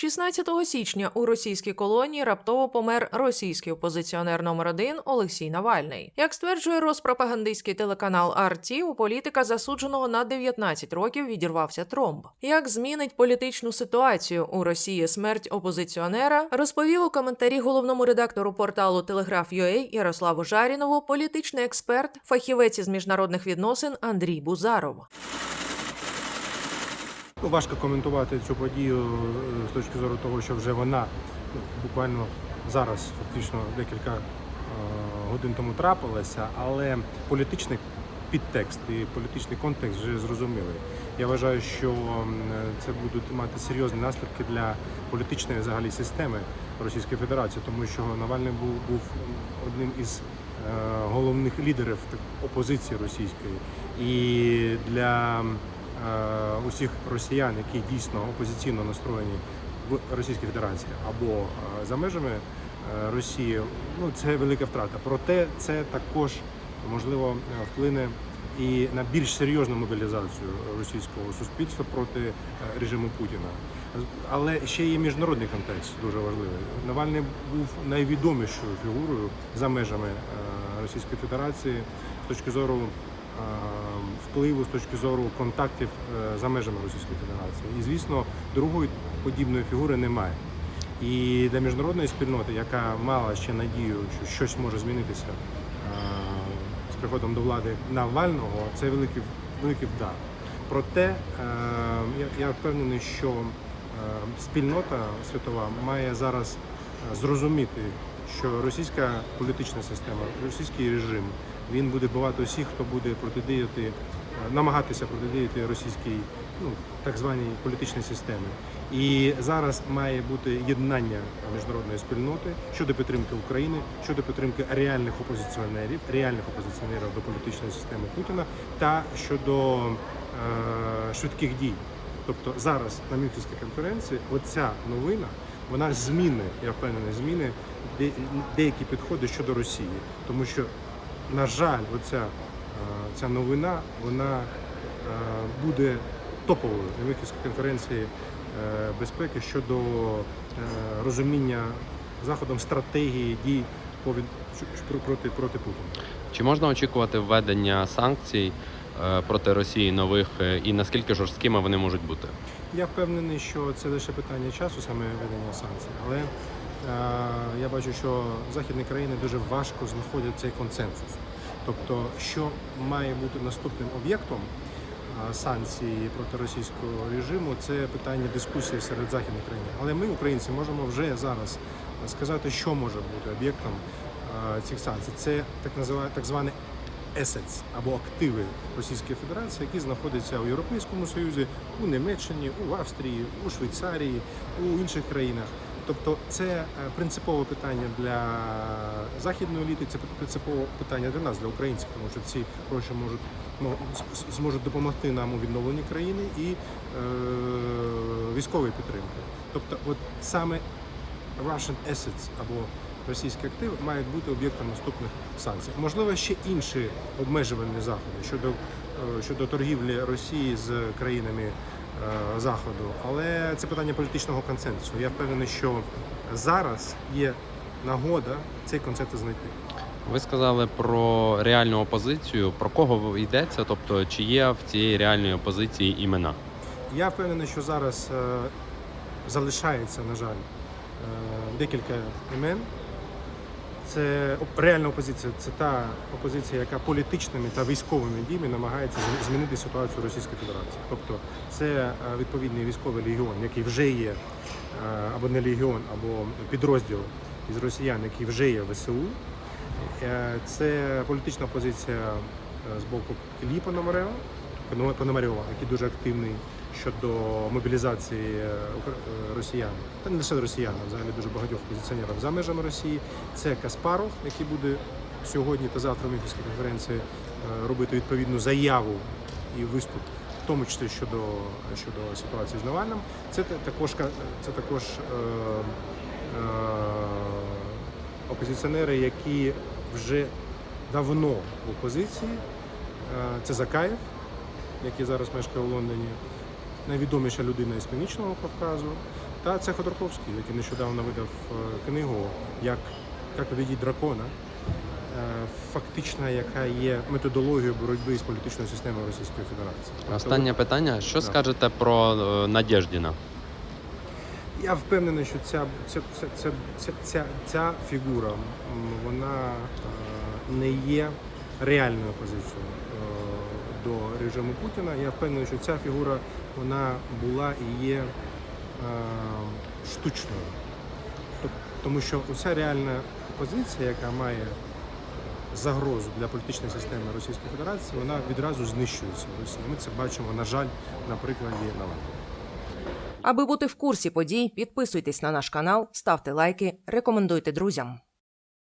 16 січня у російській колонії раптово помер російський опозиціонер номер 1 Олексій Навальний. Як стверджує розпропагандистський телеканал RT, у політика засудженого на 19 років відірвався тромб. Як змінить політичну ситуацію у Росії смерть опозиціонера, розповів у коментарі головному редактору порталу Телеграф.UA Ярославу Жарінову політичний експерт, фахівець із міжнародних відносин Андрій Бузаров. Ну, важко коментувати цю подію е, з точки зору того, що вже вона ну, буквально зараз, фактично декілька е, годин тому трапилася, але політичний підтекст і політичний контекст вже зрозумілий. Я вважаю, що це будуть мати серйозні наслідки для політичної взагалі системи Російської Федерації, тому що Навальний був, був одним із е, головних лідерів опозиції російської і для усіх росіян, які дійсно опозиційно настроєні в Російській Федерації або е, за межами е, Росії, ну це велика втрата. Проте це також можливо е, вплине і на більш серйозну мобілізацію російського суспільства проти е, режиму Путіна. Але ще є міжнародний контекст дуже важливий. Навальний був найвідомішою фігурою за межами е, Російської Федерації з точки зору е, впливу, з точки зору контактів е, за межами Російської Федерації. І звісно, другої подібної фігури немає. І для міжнародної спільноти, яка мала ще надію, що щось може змінитися е, з приходом до влади Навального, це великий, великий вдар. Проте е, я, впевнений, що е, спільнота світова має зараз е, зрозуміти, що російська політична система, російський режим, він буде бувати усіх, хто буде протидіяти, е, намагатися протидіяти російській, ну так званій політичній системі. І зараз має бути єднання міжнародної спільноти щодо підтримки України, щодо підтримки реальних опозиціонерів, реальних опозиціонерів до політичної системи Путіна та щодо е, швидких дій. Тобто зараз на Мюнхенській конференції оця новина вона зміни, я впевнений, зміни деякі підходи щодо Росії, тому що, на жаль, оця е, ця новина вона е, буде топовою на Мюнхенській конференції е, безпеки щодо розуміння заходом стратегії дій проти проти Путіна. Чи можна очікувати введення санкцій проти Росії нових е, і наскільки жорсткими вони можуть бути? Я впевнений, що це лише питання часу, саме введення санкцій, але е, я бачу, що західні країни дуже важко знаходять цей консенсус. Тобто, що має бути наступним об'єктом е, санкцій проти російського режиму, це питання дискусії серед західних країн. Але ми, українці, можемо вже зараз сказати, що може бути об'єктом е, цих санкцій. Це так називають так званий assets або активи Російської Федерації, які знаходяться у Європейському Союзі, у Німеччині, у Австрії, у Швейцарії, у інших країнах. Тобто це е, принципове питання для західної еліти, це принципове питання для нас, для українців, тому що ці гроші можуть мо- зможуть допомогти нам у відновленні країни і е, військової підтримки. Тобто, от саме Russian assets або російські активи мають бути об'єктом наступних санкцій. Можливо, ще інші обмежувальні заходи щодо, е, щодо торгівлі Росії з країнами е, Заходу, але це питання політичного консенсусу. Я впевнений, що зараз є нагода цей консенсус знайти. Ви сказали про реальну опозицію. Про кого йдеться? Тобто, чи є в цієї реальної опозиції імена? Я впевнений, що зараз е, залишається, на жаль, декілька імен. Це реальна опозиція. Це та опозиція, яка політичними та військовими діями намагається змінити ситуацію Російської Федерації. Тобто це е, відповідний військовий легіон, який вже є, е, або не легіон, або підрозділ із росіян, який вже є в ВСУ. Е, Це політична позиція з боку Іллі Пономарєва, Понома- Пономарьова, який дуже активний щодо мобілізації е, е, росіян, та не лише росіян, а взагалі дуже багатьох позиціонерів за межами Росії. Це Каспаров, який буде сьогодні та завтра в Мюнхенській конференції е, робити відповідну заяву і виступ, в тому числі щодо, щодо ситуації з Навальним. Це також це також е, е, опозиціонери, які вже давно в опозиції. Це Закаєв, який зараз мешкає у Лондоні, найвідоміша людина із Північного Кавказу, Та це Ходорковський, який нещодавно видав е, книгу як, як побідіть дракона, е, фактично, яка є методологією боротьби з політичною системою Російської Федерації. Тобто, Останнє питання: що Да. скажете про е, Надєждіна? Я впевнений, що ця, ця, ця, ця, ця, ця, ця фігура вона не є реальною позицією до режиму Путіна. Я впевнений, що ця фігура вона була і є е, штучною. Тому що уся реальна опозиція, яка має загрозу для політичної системи Російської Федерації, вона відразу знищується в. Ми це бачимо, на жаль, на прикладі Навального. Аби бути в курсі подій, підписуйтесь на наш канал, ставте лайки, рекомендуйте друзям.